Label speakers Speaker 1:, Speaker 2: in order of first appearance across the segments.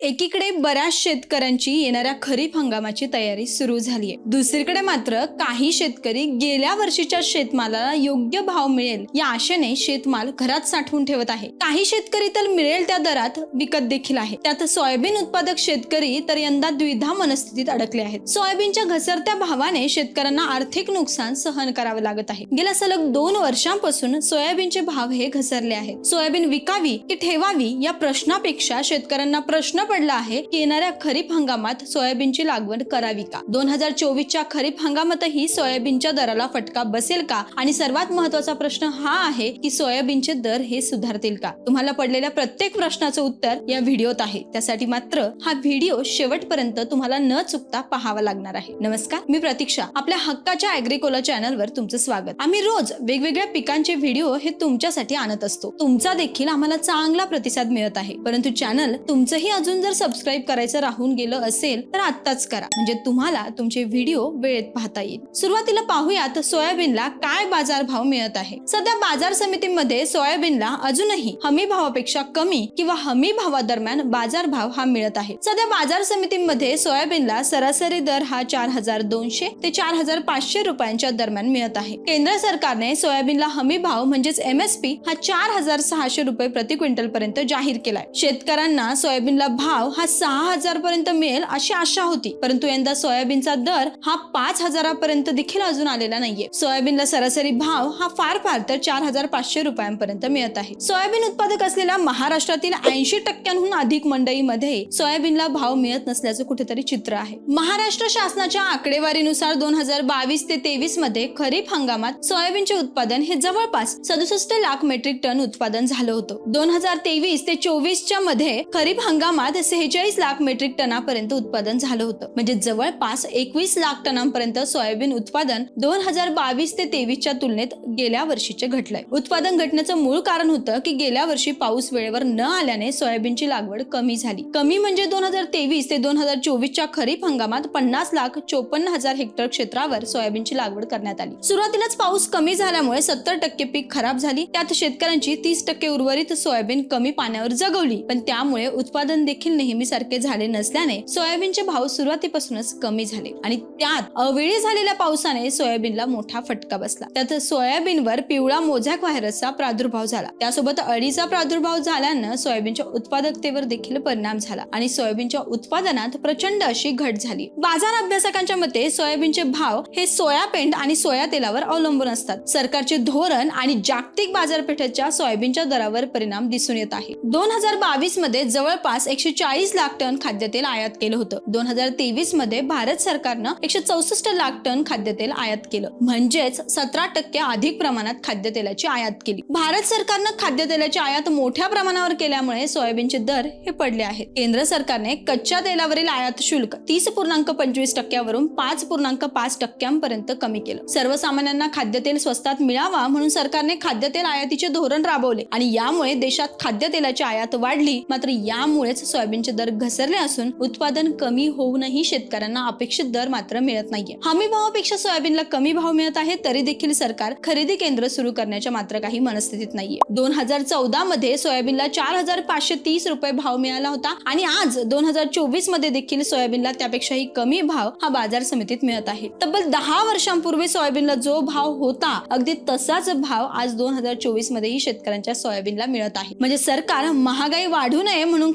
Speaker 1: एकीकडे बऱ्याच शेतकऱ्यांची येणाऱ्या खरीप हंगामाची तयारी सुरू झाली आहे दुसरीकडे मात्र काही शेतकरी गेल्या वर्षीच्या शेतमालाला योग्य भाव मिळेल या आशेने शेतमाल घरात साठवून ठेवत आहे. काही शेतकरी तर मिळेल त्या दरात विकत देखील आहे. त्यात सोयाबीन उत्पादक शेतकरी तर यंदा द्विधा मनस्थितीत अडकले आहेत. सोयाबीनच्या घसरत्या भावाने शेतकऱ्यांना आर्थिक नुकसान सहन करावं लागत आहे. गेल्या सलग दोन वर्षांपासून सोयाबीनचे भाव हे घसरले आहेत. सोयाबीन विकावी की ठेवावी या प्रश्नापेक्षा शेतकऱ्यांना प्रश्न पडला आहे की येणाऱ्या खरीप हंगामात सोयाबीनची लागवड करावी का? दोन हजार चोवीसच्या खरीप हंगामातही सोयाबीनच्या दराला फटका बसेल का? आणि सर्वात महत्त्वाचा प्रश्न हा आहे की सोयाबीनचे दर हे सुधारतील का? तुम्हाला पडलेल्या प्रत्येक प्रश्नाचं उत्तर या व्हिडिओत आहे. त्यासाठी मात्र हा व्हिडिओ शेवटपर्यंत तुम्हाला न चुकता पाहावा लागणार आहे. नमस्कार मी प्रतीक्षा. आपल्या हक्काच्या अॅग्रिकोला चॅनलवर तुमचं स्वागत. आम्ही रोज वेगवेगळ्या पिकांचे व्हिडिओ हे तुमच्यासाठी आणत असतो. तुमचा देखील आम्हाला चांगला प्रतिसाद मिळत आहे. परंतु चॅनल तुमचंही अजून अजून जर सबस्क्राईब करायचं राहून गेलं असेल तर आत्ताच करा. म्हणजे तुम्हाला तुमचे व्हिडिओ वेळेत पाहता येईल. सुरुवातीला पाहूयात सोयाबीनला काय बाजार भाव मिळत आहे. सध्या बाजार समितीमध्ये सोयाबीनला अजूनही हमी भावापेक्षा कमी किंवा हमी भावादरम्यान बाजार भाव हा मिळत आहे. सध्या बाजार समितीमध्ये सोयाबीनला सरासरी दर हा चार हजार दोनशे ते चार हजार पाचशे रुपयांच्या दरम्यान मिळत आहे. केंद्र सरकारने सोयाबीनला हमी भाव म्हणजेच एमएसपी हा चार हजार सहाशे रुपये प्रति क्विंटल पर्यंत जाहीर केलाय. शेतकऱ्यांना सोयाबीनला भाव भाव हा सहा हजार पर्यंत मिळेल अशी आशा होती. परंतु यंदा सोयाबीनचा दर हा पाच हजारापर्यंत देखील अजून आलेला नाहीये. सोयाबीनला सरासरी भाव हा फार फार तर चार हजार पाचशे रुपयांपर्यंत मिळत आहे. सोयाबीन उत्पादक असलेल्या महाराष्ट्रातील ऐंशी टक्क्यांहून अधिक मंडईमध्ये सोयाबीनला भाव मिळत नसल्याचं कुठेतरी चित्र आहे. महाराष्ट्र शासनाच्या आकडेवारीनुसार दोन हजार बावीस ते तेवीसमध्ये खरीप हंगामात सोयाबीनचे उत्पादन हे जवळपास सदुसष्ट लाख मेट्रिक टन उत्पादन झालं होतं. दोन हजार तेवीस ते चोवीसच्या मध्ये खरीप हंगामात सेहेचाळीस लाख मेट्रिक टनापर्यंत उत्पादन झालं होतं. म्हणजे जवळपास एकवीस लाख टनांपर्यंत सोयाबीन उत्पादन दोन हजार बावीस ते तेवीसच्या तुलनेत गेल्या वर्षीचे घटलंय. उत्पादन घटण्याचं मूळ कारण होतं की गेल्या वर्षी पाऊस वेळेवर न आल्याने सोयाबीनची लागवड कमी झाली. कमी म्हणजे दोन हजार तेवीस ते दोन हजार चोवीसच्या खरीप हंगामात पन्नास लाख चोपन्न हजार हेक्टर क्षेत्रावर सोयाबीनची लागवड करण्यात आली. सुरुवातीलाच पाऊस कमी झाल्यामुळे सत्तर टक्के पीक खराब झाली. त्यात शेतकऱ्यांची तीस टक्के उर्वरित सोयाबीन कमी पाण्यावर जगवली. पण त्यामुळे उत्पादन देखील नेहमीसारखे झाले नसल्याने सोयाबीनचे भाव सुरुवातीपासूनच कमी झाले. आणि त्यात अवेळी झालेल्या पावसाने सोयाबीनला मोठा फटका बसला. त्यात सोयाबीनवर पिवळा मोझॅक व्हायरसचा प्रादुर्भाव झाला. त्यासोबत अळीचा प्रादुर्भाव झाल्यानं सोयाबीनच्या उत्पादकतेवर देखील परिणाम झाला आणि सोयाबीनच्या उत्पादनात प्रचंड अशी घट झाली. बाजार अभ्यासकांच्या मते सोयाबीनचे भाव हे सोया पेंट आणि सोया तेलावर अवलंबून असतात. सरकारचे धोरण आणि जागतिक बाजारपेठेच्या सोयाबीनच्या दरावर परिणाम दिसून येत आहे. दोन हजार बावीसमध्ये जवळपास एकशे चाळीस लाख टन खाद्यतेल आयात केलं होतं. दोन हजार तेवीसमध्ये भारत सरकारनं एकशे चौसष्ट लाख टन खाद्यतेल आयात केलं. म्हणजेच सतरा टक्के अधिक प्रमाणात खाद्यतेलाची आयात केली. भारत सरकारनं खाद्यतेलाची आयात मोठ्या प्रमाणावर केल्यामुळे सोयाबीनचे दर हे पडले आहेत. केंद्र सरकारने कच्च्या तेलावरील आयात शुल्क तीस पूर्णांक पंचवीस टक्क्यावरून पाच पूर्णांक पाच टक्क्यांपर्यंत कमी केलं. सर्वसामान्यांना खाद्यतेल स्वस्तात मिळावा म्हणून सरकारने खाद्यतेल आयातीचे धोरण राबवले आणि यामुळे देशात खाद्यतेलाची आयात वाढली. मात्र यामुळेच सोयाबीन सोयाबीनचे दर घसरले असून उत्पादन कमी होऊनही शेतकऱ्यांना अपेक्षित दर मात्र मिळत नाहीये. हमी भावापेक्षा सोयाबीनला कमी भाव मिळत आहे तरी देखील सरकार खरेदी केंद्र सुरू करण्याच्या मात्र काही मनस्थितीत नाहीये. दोन हजार चौदा मध्ये सोयाबीनला चार हजार पाचशे तीस रुपये भाव मिळाला होता आणि आज दोन हजार चोवीसमध्ये देखील सोयाबीनला त्यापेक्षाही कमी भाव हा बाजार समितीत मिळत आहे. तब्बल दहा वर्षांपूर्वी सोयाबीनला जो भाव होता अगदी तसाच भाव आज दोन हजार चोवीस मध्येही शेतकऱ्यांच्या सोयाबीनला मिळत आहे. म्हणजे सरकार महागाई वाढू नये म्हणून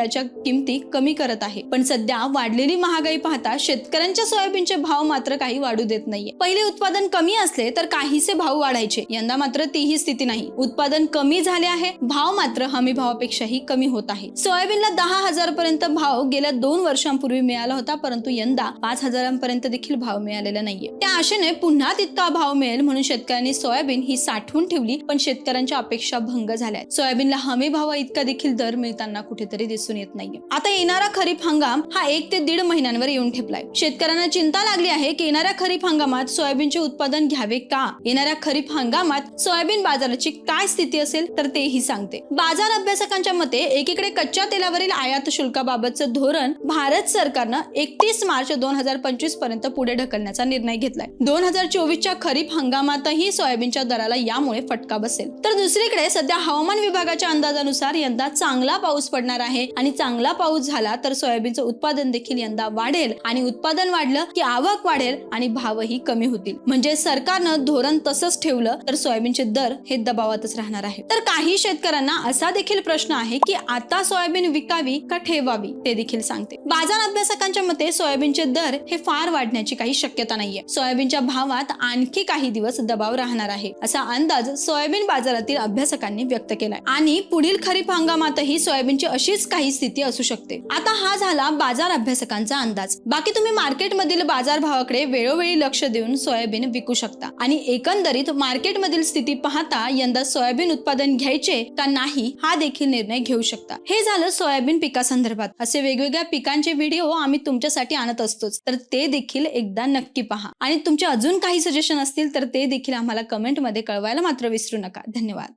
Speaker 1: खाद्यतेलाच्या किमती कमी करत आहे. पण सध्या वाढलेली महागाई पाहता शेतकऱ्यांच्या सोयाबीनचे भाव मात्र काही वाढू देत नाहीये. पहिले उत्पादन कमी असले तर काहीसे भाव वाढायचे. यंदा मात्र तीही स्थिती नाही. उत्पादन कमी झाले आहे. भाव मात्र हमी भावापेक्षाही कमी होत आहे. सोयाबीनला दहा हजार पर्यंत भाव गेल्या दोन वर्षांपूर्वी मिळाला होता परंतु यंदा पाच हजारांपर्यंत देखील भाव मिळालेला नाहीये. त्या आशेने पुन्हा तितका भाव मिळेल म्हणून शेतकऱ्यांनी सोयाबीन ही साठवून ठेवली पण शेतकऱ्यांच्या अपेक्षा भंग झाल्या. सोयाबीनला हमी भावा इतका देखील दर मिळताना कुठेतरी दिसून येत नाहीये. आता येणारा खरीप हंगाम हा एक ते दीड महिन्यांवर येऊन ठेपलाय. शेतकऱ्यांना चिंता लागली आहे की येणाऱ्या खरीप हंगामात सोयाबीनचे उत्पादन घ्यावे का? येणाऱ्या खरीप हंगामात सोयाबीन बाजाराची काय स्थिती असेल तर तेही सांगते. बाजार अभ्यासकांच्या मते एकीकडे कच्च्या तेलावरील आयात शुल्काबाबतचं धोरण भारत सरकारनं एकतीस मार्च दोन हजार पंचवीसपर्यंत पुढे ढकलण्याचा निर्णय घेतलाय. दोन हजार चोवीसच्या खरीप हंगामातही सोयाबीनच्या दराला यामुळे फटका बसेल. तर दुसरीकडे सध्या हवामान विभागाच्या अंदाजानुसार यंदा चांगला पाऊस पडणार आहे आणि चांगला पाऊस झाला तर सोयाबीनचं उत्पादन देखील यंदा वाढेल आणि उत्पादन वाढलं की आवक वाढेल आणि भावही कमी होतील. म्हणजे सरकारनं धोरण तसंच ठेवलं तर सोयाबीनचे दर हे दबावातच राहणार आहे. तर काही शेतकऱ्यांना असा देखील प्रश्न आहे की आता सोयाबीन विकावी का ठेवावी ते देखील सांगते. बाजार अभ्यासकांच्या मते सोयाबीनचे दर हे फार वाढण्याची काही शक्यता नाहीये. सोयाबीनच्या भावात आणखी काही दिवस दबाव राहणार आहे असा अंदाज सोयाबीन बाजारातील अभ्यासकांनी व्यक्त केलाय. आणि पुढील खरीप हंगामातही सोयाबीनची अशीच काही स्थिती असू शकते. आता हा झाला बाजार अभ्यासकांचा अंदाज. बाकी तुम्ही मार्केटमधील बाजार भावाकडे वेळोवेळी लक्ष देऊन सोयाबीन विकू शकता. आणि एकंदरीत मार्केटमधील स्थिती पाहता यंदा सोयाबीन उत्पादन घ्यायचे का नाही हा देखील निर्णय घेऊ शकता. हे झालं सोयाबीन पिकासंदर्भात. असे वेगवेगळ्या पिकांचे व्हिडिओ आम्ही तुमच्यासाठी आणत असतोच. तर ते देखील एकदा नक्की पहा. आणि तुमचे अजून काही सजेशन असतील तर ते देखील आम्हाला कमेंटमध्ये कळवायला मात्र विसरू नका. धन्यवाद.